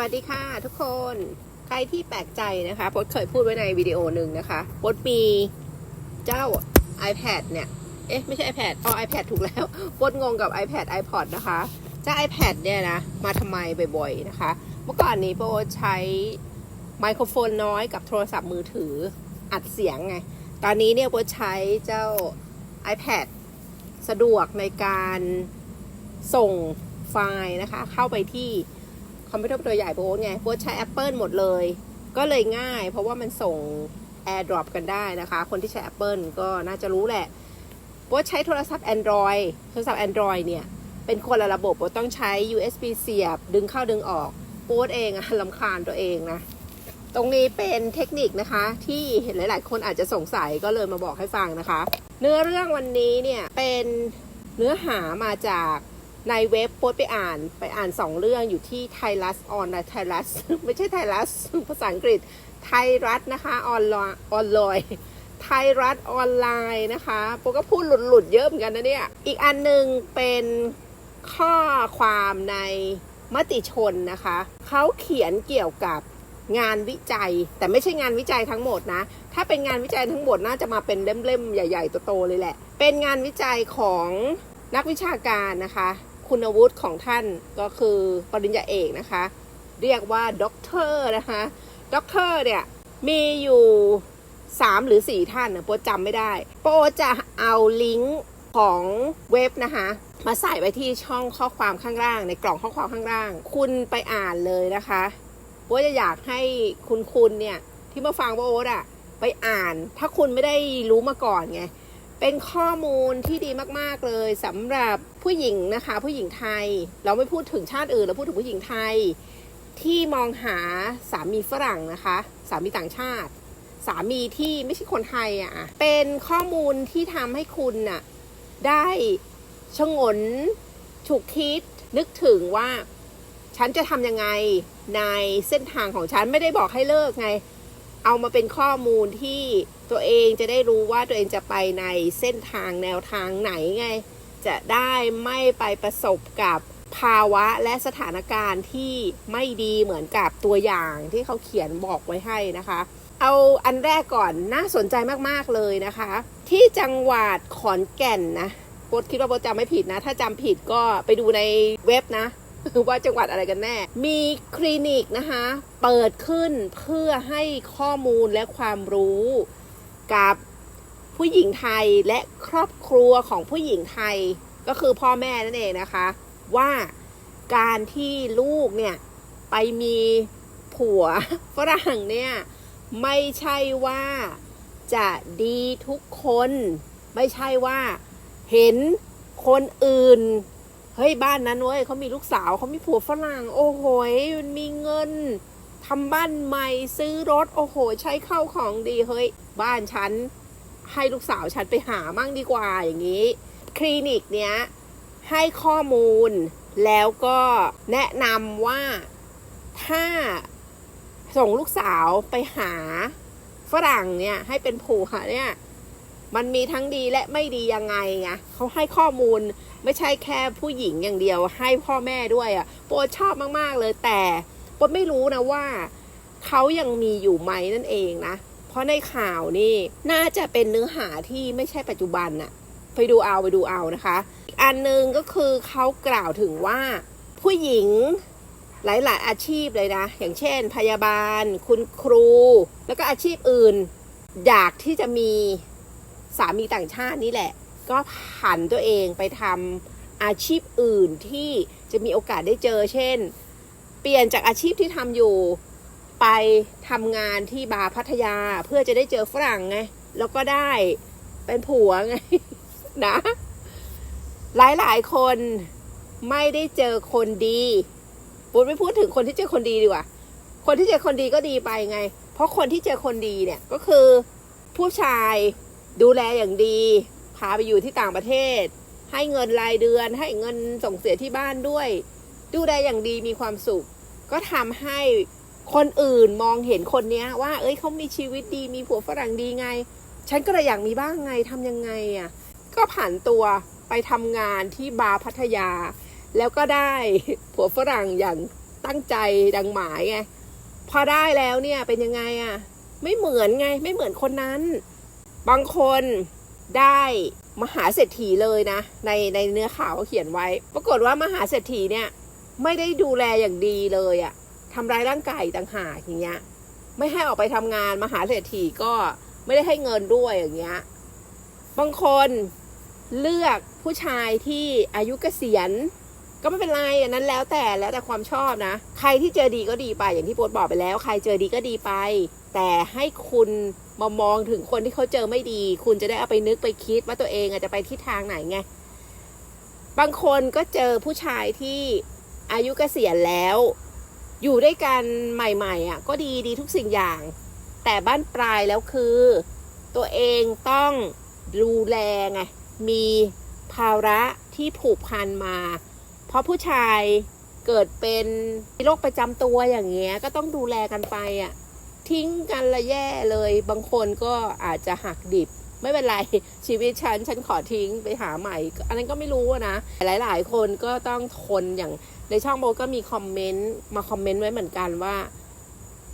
วัสดีค่ะทุกคน ใครที่แปลกใจนะคะพดเคยพูดไว้ในวิดีโอหนึ่งนะคะพดมีเจ้า iPad เนี่ย เอ๊ะ ไม่ใช่ iPad อ๋อ iPad ถูกแล้วพดงงกับ iPad iPod นะคะเจ้า iPad เนี่ยนะ มาทำไมบ่อยๆนะคะ เมื่อก่อนนี้โปใช้ไมโครโฟนน้อยกับโทรศัพท์มือถืออัดเสียงไง ตอนนี้เนี่ยโปใช้เจ้า iPad สะดวกในการส่งไฟล์นะคะ เข้าไปที่ คอมพิวเตอร์ตัวใหญ่โบสไงโบสใช้ Apple หมดเลย ก็เลยง่าย เพราะว่ามันส่ง AirDrop กันได้นะคะ คนที่ใช้ Apple ก็น่าจะรู้แหละโบสใช้โทรศัพท์ Android โทรศัพท์ Android เนี่ย เป็นคนละระบบโบสต้องใช้ USB เสียบ ดึงเข้าดึงออกโบสเองอะลำคาญตัวเองนะตรงนี้เป็นเทคนิคนะคะ ที่เห็นหลาย ๆ คนอาจจะสงสัยก็เลยมาบอกให้ฟังนะคะ เนื้อเรื่องวันนี้เนี่ยเป็นเนื้อหามาจาก ในเว็บโพสไปอ่านไปอ่านสองเรื่องอยู่ที่ไทยรัสออนไทยรัสไม่ใช่ไทยรัสภาษาอังกฤษไทยรัฐนะคะออนไลน์ออนไลน์ไทยรัฐออนไลน์นะคะโปก็พูดหลุดๆเยอะเหมือนกันนะเนี่ย อีกอันหนึ่งเป็นข้อความในมติชนนะคะ เขาเขียนเกี่ยวกับงานวิจัย แต่ไม่ใช่งานวิจัยทั้งหมดนะ ถ้าเป็นงานวิจัยทั้งหมดน่าจะมาเป็นเล่มๆ ใหญ่ๆโตๆเลยแหละ เป็นงานวิจัยของนักวิชาการนะคะ คุณวุฒิของท่านก็คือปริญญาเอกนะคะ เรียกว่าด็อกเตอร์นะคะด็อกเตอร์เนี่ยมีอยู่ 3 หรือ 4 ท่านนะโปจำไม่ได้ โปจะเอาลิงก์ของเว็บนะคะมาใส่ไว้ที่ช่องข้อความข้างล่าง ในกล่องข้อความข้างล่าง คุณไปอ่านเลยนะคะโปจะอยากให้คุณคุณเนี่ยที่มาฟังโปรอะไปอ่าน ถ้าคุณไม่ได้รู้มาก่อนไง เป็นข้อมูลที่ดีมากๆเลยสำหรับผู้หญิงนะคะ ผู้หญิงไทย เราไม่พูดถึงชาติอื่น เราพูดถึงผู้หญิงไทย ที่มองหาสามีฝรั่งนะคะ สามีต่างชาติ สามีที่ไม่ใช่คนไทยอะ่ะเป็นข้อมูลที่ทำให้คุณน่ะได้ชงน ฉุกคิด นึกถึงว่า ฉันจะทำยังไงในเส้นทางของฉันไม่ได้บอกให้เลิกไง เอามาเป็นข้อมูลที่ตัวเองจะได้รู้ว่าตัวเองจะไปในเส้นทางแนวทางไหนไง จะได้ไม่ไปประสบกับภาวะและสถานการณ์ที่ไม่ดีเหมือนกับตัวอย่างที่เขาเขียนบอกไว้ให้นะคะ เอาอันแรกก่อนน่าสนใจมากๆเลยนะคะ ที่จังหวัดขอนแก่นนะโบทคิดว่าโบทจำไม่ผิดนะ ถ้าจำผิดก็ไปดูในเว็บนะ ว่าจังหวัดอะไรกันแน่ มีคลินิกนะคะ เปิดขึ้นเพื่อให้ข้อมูลและความรู้กับผู้หญิงไทยและครอบครัวของผู้หญิงไทยก็คือพ่อแม่นั่นเองนะคะ ว่าการที่ลูกเนี่ย ไปมีผัวฝรั่งเนี่ย ไม่ใช่ว่าจะดีทุกคน ไม่ใช่ว่าเห็นคนอื่น เฮ้ยบ้านนั้นเว้ยเขามีลูกสาวเขามีผัวฝรั่ง โอ้โหยมันมีเงินทำบ้านใหม่ซื้อรถ โอ้โห ใช้เข้าของดีเฮ้ย บ้านฉันให้ลูกสาวฉันไปหามั่งดีกว่าอย่างนี้ คลินิกเนี้ยให้ข้อมูลแล้วก็แนะนำว่าถ้าส่งลูกสาวไปหาฝรั่งเนี่ยให้เป็นผัวเนี่ย มันมีทั้งดีและไม่ดียังไงไงเขาให้ข้อมูลไม่ใช่แค่ผู้หญิงอย่างเดียว ให้พ่อแม่ด้วยอะ่ะโปรชอบมากๆเลยแต่โปรไม่รู้นะว่าเขายังมีอยู่ไหมนั่นเองนะ เพราะในข่าวนี่น่าจะเป็นเนื้อหาที่ไม่ใช่ปัจจุบันน่ะไปดูเอาไปดูเอานะคะอีกอันหนึ่งก็คือเขากล่าวถึงว่าผู้หญิงหลาย ๆ อาชีพเลยนะ อย่างเช่น พยาบาล คุณครู แล้วก็อาชีพอื่น อยากที่จะมี สามีต่างชาตินี่แหละ ก็ผันตัวเองไปทำอาชีพอื่นที่จะมีโอกาสได้เจอ เช่น เปลี่ยนจากอาชีพที่ทำอยู่ไปทำงานที่บาร์พัทยาเพื่อจะได้เจอฝรั่งไง แล้วก็ได้เป็นผัวไงนะ หลายๆคนไม่ได้เจอคนดีปุ๊ไม่พูดถึงคนที่เจอคนดีดีกว่า คนที่เจอคนดีก็ดีไปไง เพราะคนที่เจอคนดีเนี่ยก็คือผู้ชาย ดูแลอย่างดี พาไปอยู่ที่ต่างประเทศ ให้เงินรายเดือน ให้เงินส่งเสียที่บ้านด้วย ดูแลอย่างดีมีความสุข ก็ทำให้คนอื่นมองเห็นคนเนี้ย ว่า เอ้ยเขามีชีวิตดีมีผัวฝรั่งดีไง ฉันก็เลยอยากมีบ้างไงทำยังไงอะก็ผ่านตัวไปทำงานที่บาร์พัทยา แล้วก็ได้ผัวฝรั่งอย่างตั้งใจดังหมายไงพอได้แล้วเนี่ยเป็นยังไงอะ่ะ ไม่เหมือนไงไม่เหมือนคนนั้น บางคนได้มหาเศรษฐีเลยนะ ในในเนื้อข่าวเขาเขียนไว้ ปรากฏว่ามหาเศรษฐีเนี่ยไม่ได้ดูแลอย่างดีเลยอะ่ะทำร้ายร่างกายต่างหากอย่างเงี้ย ไม่ให้ออกไปทำงานมหาเศรษฐีก็ไม่ได้ให้เงินด้วยอย่างเงี้ย บางคนเลือกผู้ชายที่อายุเกษียณ ก็ไม่เป็นไรอันนั้นแล้วแต่แล้วแต่ความชอบนะ ใครที่เจอดีก็ดีไปอย่างที่โปรดบอกไปแล้ว ใครเจอดีก็ดีไป แต่ให้คุณมามองถึงคนที่เขาเจอไม่ดี คุณจะได้เอาไปนึกไปคิดว่าตัวเองอาจจะไปทิศทางไหนไงบางคนก็เจอผู้ชายที่อายุเกษียณแล้ว อยู่ด้วยกันใหม่ ๆอะก็ดีดีทุกสิ่งอย่าง แต่บ้านปลายแล้วคือ ตัวเองต้องดูแลไงมีภาระที่ผูกพันมา เพราะผู้ชายเกิดเป็นโรคประจำตัวอย่างเงี้ย ก็ต้องดูแลกันไปอะ ทิ้งกันละแย่เลย บางคนก็อาจจะหักดิบ ไม่เป็นไรชีวิตฉัน ฉันขอทิ้งไปหาใหม่ อันนั้นก็ไม่รู้อะนะ หลาย ๆ คนก็ต้องทนอย่างในช่องโบก็มีคอมเมนต์มาคอมเมนต์ไว้เหมือนกันว่า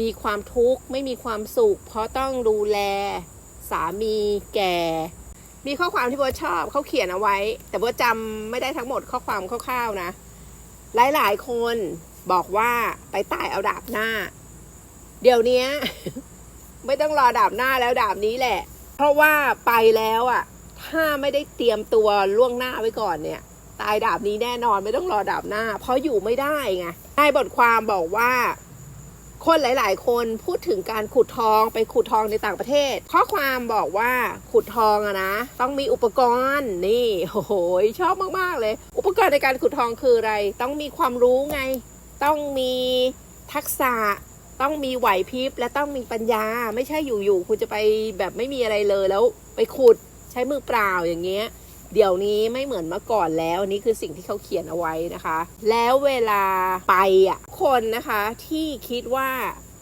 มีความทุกข์ไม่มีความสุข เพราะต้องดูแลสามีแก่ มีข้อความที่โบทชอบเขาเขียนเอาไว้ แต่โบทจำไม่ได้ทั้งหมดข้อความคร่าวๆนะ หลายๆคนบอกว่าไปตายเอาดาบหน้า เดี๋ยวนี้ไม่ต้องรอดาบหน้าแล้วดาบนี้แหละ เพราะว่าไปแล้วอะ ถ้าไม่ได้เตรียมตัวล่วงหน้าไว้ก่อนเนี่ย ตายดาบนี้แน่นอนไม่ต้องรอดาบหน้า เพราะอยู่ไม่ได้ไงในบทความบอกว่า คนหลาย ๆ คนพูดถึงการขุดทองไปขุดทองในต่างประเทศ ข้อความบอกว่าขุดทองอะนะ ต้องมีอุปกรณ์นี่โอ้โหชอบมาก ๆ เลย อุปกรณ์ในการขุดทองคืออะไร ต้องมีความรู้ไง ต้องมีทักษะต้องมีไหวพริบและต้องมีปัญญา ไม่ใช่อยู่ๆคุณจะไปแบบไม่มีอะไรเลยแล้วไปขุดใช้มือเปล่าอย่างเงี้ย เดี๋ยวนี้ไม่เหมือนเมื่อก่อนแล้วอันนี่คือสิ่งที่เขาเขียนเอาไว้นะคะ แล้วเวลาไปอะคนนะคะที่คิดว่า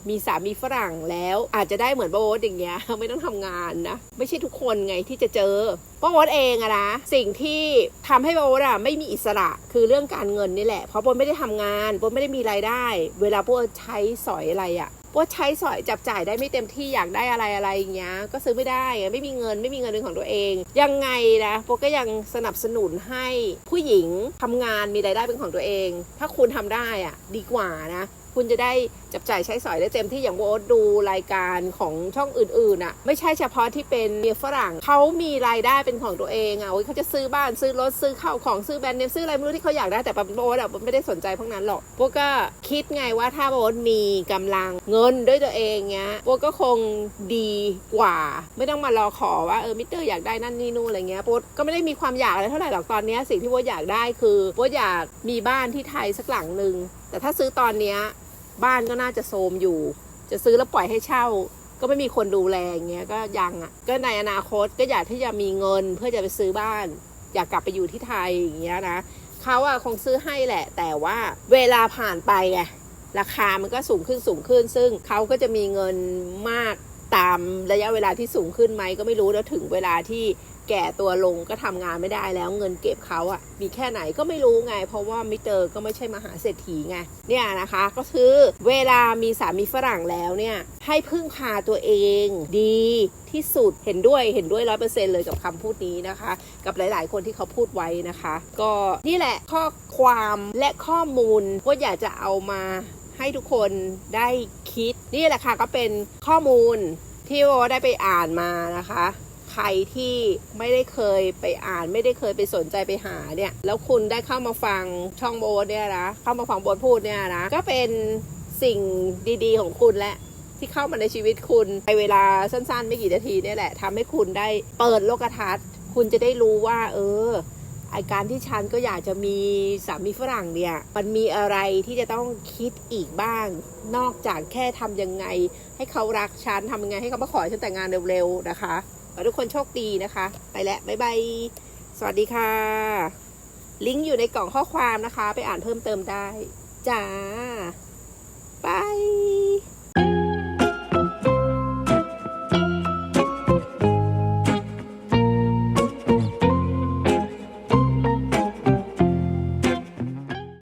มีสามีฝรั่งแล้วอาจจะได้เหมือนโบทอย่างเงี้ยไม่ต้องทำงานนะ ไม่ใช่ทุกคนไงที่จะเจอโบ๊ทเองอะนะ สิ่งที่ทำให้โบ๊ทอะไม่มีอิสระคือเรื่องการเงินนี่แหละ เพราะโบ๊ทไม่ได้ทำงานโบ๊ทไม่ได้มีรายได้ เวลาโบ๊ทใช้สอยอะไรอะ ว่าใช้สอยจับจ่ายได้ไม่เต็มที่อยากได้อะไรอะไรอย่างเงี้ยก็ซื้อไม่ได้ไม่มีเงินไม่มีเงินเป็นของตัวเอง ยังไงนะโปก็ยังสนับสนุนให้ผู้หญิงทำงานมีรายได้เป็นของตัวเอง ถ้าคุณทำได้อะดีกว่านะ คุณจะได้จับจ่ายใช้สอยได้เต็มที่อย่างโบทดูรายการของช่องอื่นๆอะไม่ใช่เฉพาะที่เป็นเมียฝรั่งเขามีรายได้เป็นของตัวเองอะโอ้ยเขาจะซื้อบ้านซื้อรถซื้อข้าวของซื้อแบรนด์เนมซื้ออะไรไม่รู้ที่เขาอยากได้แต่โบทอะไม่ได้สนใจพวกนั้นหรอกโบทก็คิดไงว่าถ้าโบทมีกำลังเงินด้วยตัวเองเงี้ยโบทก็คงดีกว่า ไม่ต้องมารอขอว่าเออมิเตอร์อยากได้นั่นนี่นู่นอะไรเงี้ยโบทก็ไม่ได้มีความอยากอะไรเท่าไหร่หรอกตอนนี้สิ่งที่โบทอยากได้คือโบทอยากมีบ้านที่ไทยสักหลังหนึ่งแต่ถ้าซื้อตอนเนี้ย บ้านก็น่าจะโทรมอยู่ จะซื้อแล้วปล่อยให้เช่า ก็ไม่มีคนดูแลอย่างเงี้ยก็ยังอะก็ในอนาคตก็อยากที่จะมีเงินเพื่อจะไปซื้อบ้าน อยากกลับไปอยู่ที่ไทยอย่างเงี้ยนะเขาอะคงซื้อให้แหละ แต่ว่าเวลาผ่านไปไงราคามันก็สูงขึ้นสูงขึ้น ซึ่งเขาก็จะมีเงินมากตามระยะเวลาที่สูงขึ้นไหมก็ไม่รู้แล้วถึงเวลาที่ แก่ตัวลงก็ทำงานไม่ได้แล้วเงินเก็บเขาอะมีแค่ไหนก็ไม่รู้ไง เพราะว่ามิเตอร์ก็ไม่ใช่มหาเศรษฐีไงเนี่ยนะคะก็คือเวลามีสามีฝรั่งแล้วเนี่ยให้พึ่งพาตัวเองดีที่สุดเห็นด้วยเห็นด้วยร้อยเปอร์เซ็นเลยกับคำพูดนี้นะคะ กับหลาย ๆ คนที่เขาพูดไว้นะคะ ก็นี่แหละข้อความและข้อมูลก็อยากจะเอามาให้ทุกคนได้คิดนี่แหละค่ะก็เป็นข้อมูลที่โอได้ไปอ่านมานะคะ ใครที่ไม่ได้เคยไปอ่านไม่ได้เคยไปสนใจไปหาเนี่ยแล้วคุณได้เข้ามาฟังช่องโบทเนี่ยนะเข้ามาฟังโบทพูดเนี่ยนะก็เป็นสิ่งดี ๆ ของคุณและที่เข้ามาในชีวิตคุณในเวลาสั้นๆ ไม่กี่นาทีเนี่ยแหละทำให้คุณได้เปิดโลกทัศน์ คุณจะได้รู้ว่า เออไอการที่ฉันก็อยากจะมีสามีฝรั่งเนี่ย มันมีอะไรที่จะต้องคิดอีกบ้าง นอกจากแค่ทำยังไง ให้เขารักฉันทำยังไงให้เขามาขอฉันแต่งงานเร็วๆนะคะ ขอทุกคนโชคดีนะคะ ไปแล้วบ๊ายบาย สวัสดีค่ะ ลิงก์อยู่ในกล่องข้อความนะคะ ไปอ่านเพิ่มเติมได้ จ้า บาย